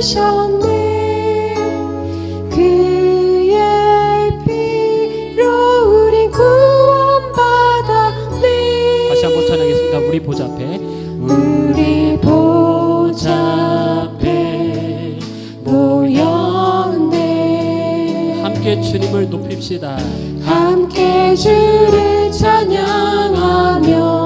주셨네. 그의 피로 우린 구원받았네 다시 한번 찬양했습니다. 우리 보좌 앞에. 우리 보좌 앞에 모였네. 함께 주님을 높입시다. 함께 주를 찬양하며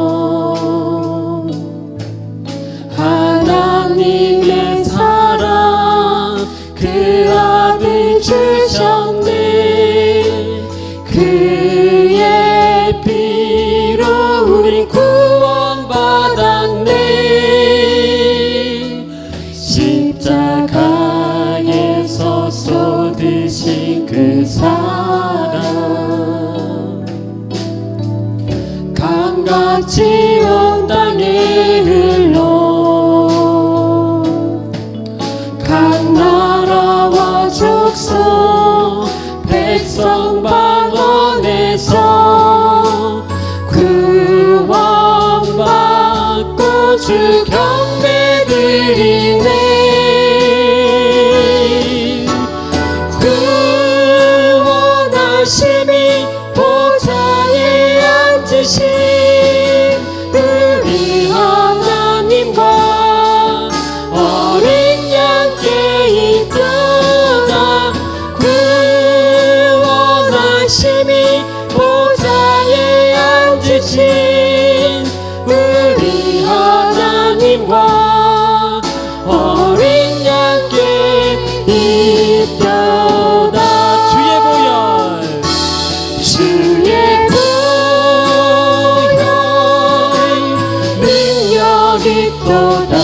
같이 온 땅에 흘러 각 나라와 족속 백성 방언에서 그 구원 받고 주 경배드리네 구원하심이 그 보좌에 앉으시 있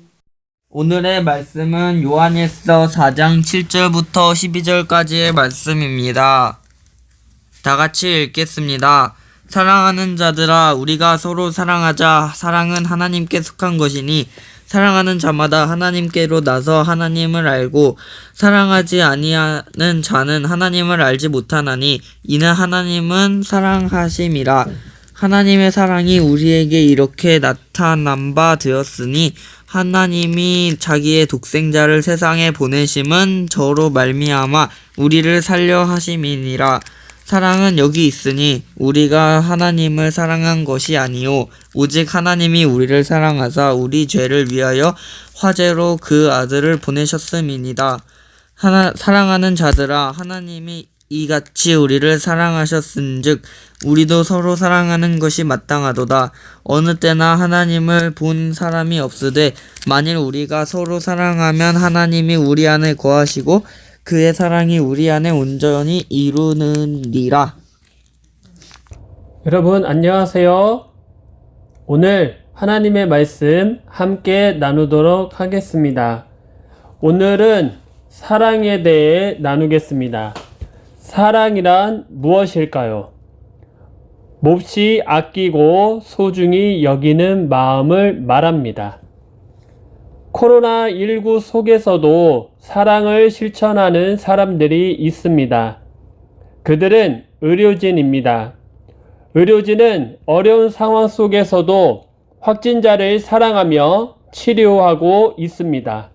오늘의 말씀은 요한일서 4장 7절부터 12절까지의 말씀입니다. 다 같이 읽겠습니다. 사랑하는 자들아 우리가 서로 사랑하자 사랑은 하나님께 속한 것이니 사랑하는 자마다 하나님께로 나서 하나님을 알고 사랑하지 아니하는 자는 하나님을 알지 못하나니 이는 하나님은 사랑하심이라 하나님의 사랑이 우리에게 이렇게 나타난 바 되었으니 하나님이 자기의 독생자를 세상에 보내심은 저로 말미암아 우리를 살려 하심이니라. 사랑은 여기 있으니 우리가 하나님을 사랑한 것이 아니요. 오직 하나님이 우리를 사랑하사 우리 죄를 위하여 화제로 그 아들을 보내셨음이니라 하나, 사랑하는 자들아 하나님이 이같이 우리를 사랑하셨은즉 우리도 서로 사랑하는 것이 마땅하도다 어느 때나 하나님을 본 사람이 없으되 만일 우리가 서로 사랑하면 하나님이 우리 안에 거하시고 그의 사랑이 우리 안에 온전히 이루느니라 여러분 안녕하세요. 오늘 하나님의 말씀 함께 나누도록 하겠습니다. 오늘은 사랑에 대해 나누겠습니다. 사랑이란 무엇일까요? 몹시 아끼고 소중히 여기는 마음을 말합니다. 코로나19 속에서도 사랑을 실천하는 사람들이 있습니다. 그들은 의료진입니다. 의료진은 어려운 상황 속에서도 확진자를 사랑하며 치료하고 있습니다.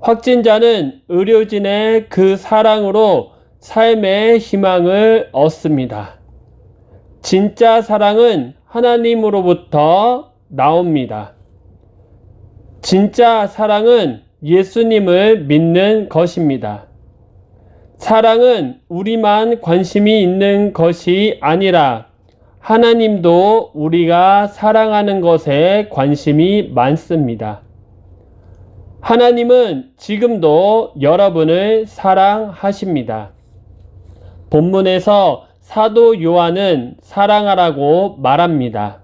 확진자는 의료진의 그 사랑으로 삶의 희망을 얻습니다. 진짜 사랑은 하나님으로부터 나옵니다. 진짜 사랑은 예수님을 믿는 것입니다. 사랑은 우리만 관심이 있는 것이 아니라 하나님도 우리가 사랑하는 것에 관심이 많습니다. 하나님은 지금도 여러분을 사랑하십니다. 본문에서 사도 요한은 사랑하라고 말합니다.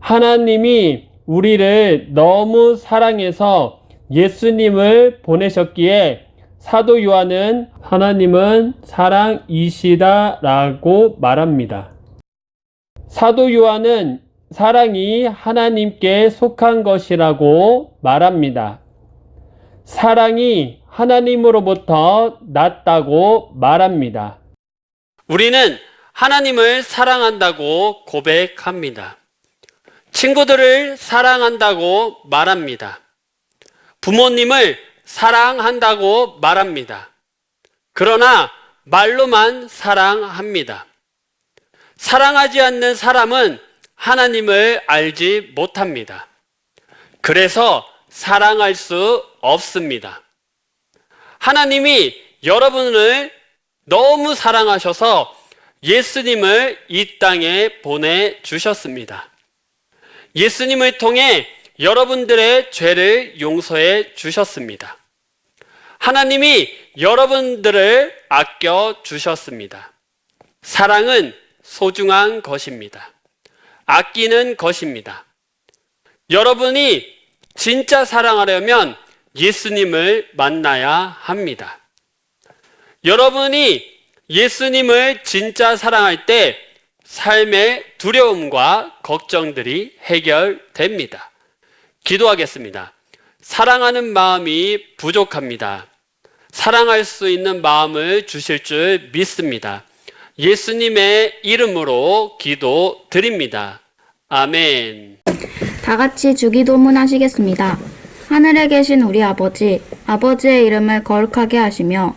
하나님이 우리를 너무 사랑해서 예수님을 보내셨기에 사도 요한은 하나님은 사랑이시다라고 말합니다. 사도 요한은 사랑이 하나님께 속한 것이라고 말합니다. 사랑이 하나님으로부터 났다고 말합니다. 우리는 하나님을 사랑한다고 고백합니다. 친구들을 사랑한다고 말합니다. 부모님을 사랑한다고 말합니다. 그러나 말로만 사랑합니다. 사랑하지 않는 사람은 하나님을 알지 못합니다. 그래서 사랑할 수 없습니다. 하나님이 여러분을 너무 사랑하셔서 예수님을 이 땅에 보내주셨습니다. 예수님을 통해 여러분들의 죄를 용서해 주셨습니다. 하나님이 여러분들을 아껴 주셨습니다. 사랑은 소중한 것입니다. 아끼는 것입니다. 여러분이 진짜 사랑하려면 예수님을 만나야 합니다. 여러분이 예수님을 진짜 사랑할 때 삶의 두려움과 걱정들이 해결됩니다. 기도하겠습니다. 사랑하는 마음이 부족합니다. 사랑할 수 있는 마음을 주실 줄 믿습니다. 예수님의 이름으로 기도 드립니다. 아멘. 다 같이 주기도문 하시겠습니다. 하늘에 계신 우리 아버지, 아버지의 이름을 거룩하게 하시며,